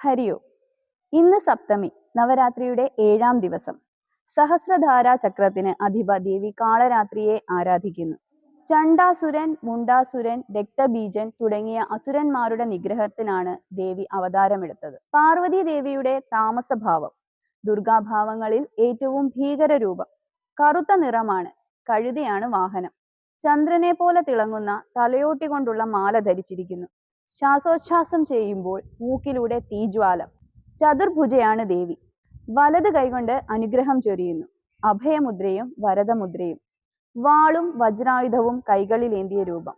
ഹരിയോ ഇന്ന് സപ്തമി നവരാത്രിയുടെ ഏഴാം ദിവസം. സഹസ്രധാരാ ചക്രത്തിന് അധിപ ദേവി കാളരാത്രിയെ ആരാധിക്കുന്നു. ചണ്ടാസുരൻ മുണ്ടാസുരൻ രക്തബീജൻ തുടങ്ങിയ അസുരന്മാരുടെ നിഗ്രഹത്തിനാണ് ദേവി അവതാരമെടുത്തത്. പാർവതി ദേവിയുടെ താമസഭാവം ദുർഗാഭാവങ്ങളിൽ ഏറ്റവും ഭീകര രൂപം കറുത്ത നിറമാണ് കഴുതയാണ് വാഹനം. ചന്ദ്രനെ പോലെ തിളങ്ങുന്ന തലയോട്ടി കൊണ്ടുള്ള മാല ധരിച്ചിരിക്കുന്നു. ശ്വാസോച്ഛ്വാസം ചെയ്യുമ്പോൾ മൂക്കിലൂടെ തീജ്വാലം ചതുർഭുജയാണ് ദേവി. വലത് കൈകൊണ്ട് അനുഗ്രഹം ചൊരിയുന്നു. അഭയമുദ്രയും വരദമുദ്രയും വാളും വജ്രായുധവും കൈകളിലേന്തിയ രൂപം.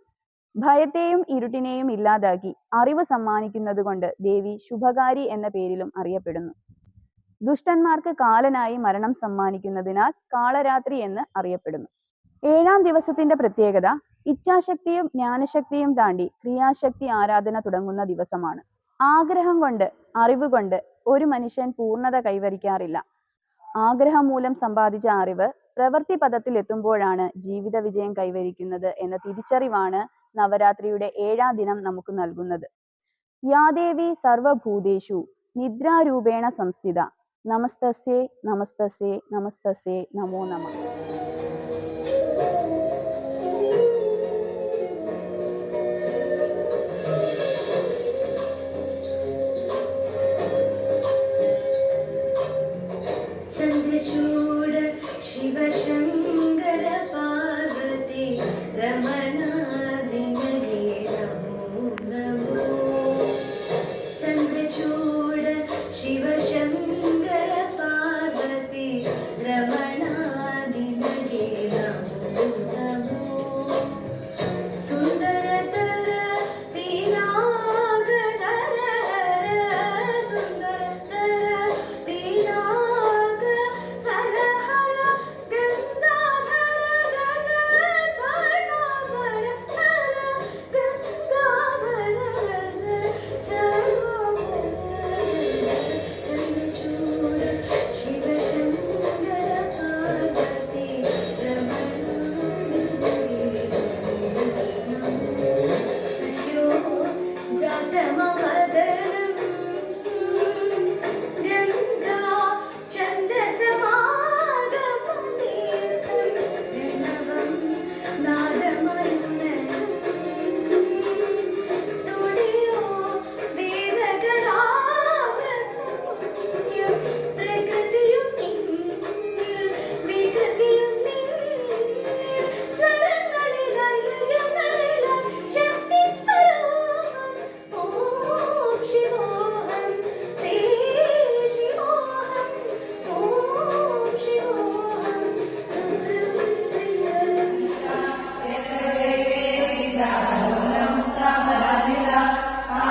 ഭയത്തെയും ഇരുട്ടിനെയും ഇല്ലാതാക്കി അറിവ് സമ്മാനിക്കുന്നതുകൊണ്ട് ദേവി ശുഭകാരി എന്ന പേരിലും അറിയപ്പെടുന്നു. ദുഷ്ടന്മാർക്ക് കാലനായി മരണം സമ്മാനിക്കുന്നതിനാൽ കാളരാത്രി എന്ന് അറിയപ്പെടുന്നു. ഏഴാം ദിവസത്തിന്റെ പ്രത്യേകത ഇച്ഛാശക്തിയും ജ്ഞാനശക്തിയും താണ്ടി ക്രിയാശക്തി ആരാധന തുടങ്ങുന്ന ദിവസമാണ്. ആഗ്രഹം കൊണ്ട് അറിവ് കൊണ്ട് ഒരു മനുഷ്യൻ പൂർണത കൈവരിക്കാറില്ല. ആഗ്രഹം മൂലം സമ്പാദിച്ച അറിവ് പ്രവൃത്തി പദത്തിൽ എത്തുമ്പോഴാണ് ജീവിത വിജയം കൈവരിക്കുന്നത് എന്ന തിരിച്ചറിവാണ് നവരാത്രിയുടെ ഏഴാം ദിനം നമുക്ക് നൽകുന്നത്. യാദേവി സർവഭൂതേഷു നിദ്രാരൂപേണ സംസ്ഥിത. നമസ്തസ്യേ നമസ്തസ്യേ നമസ്തസ്യേ നമോ നമ. ചൂട് ശിവശങ്കർ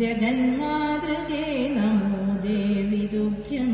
जगन्मातृके नमो देवि तुभ्यम्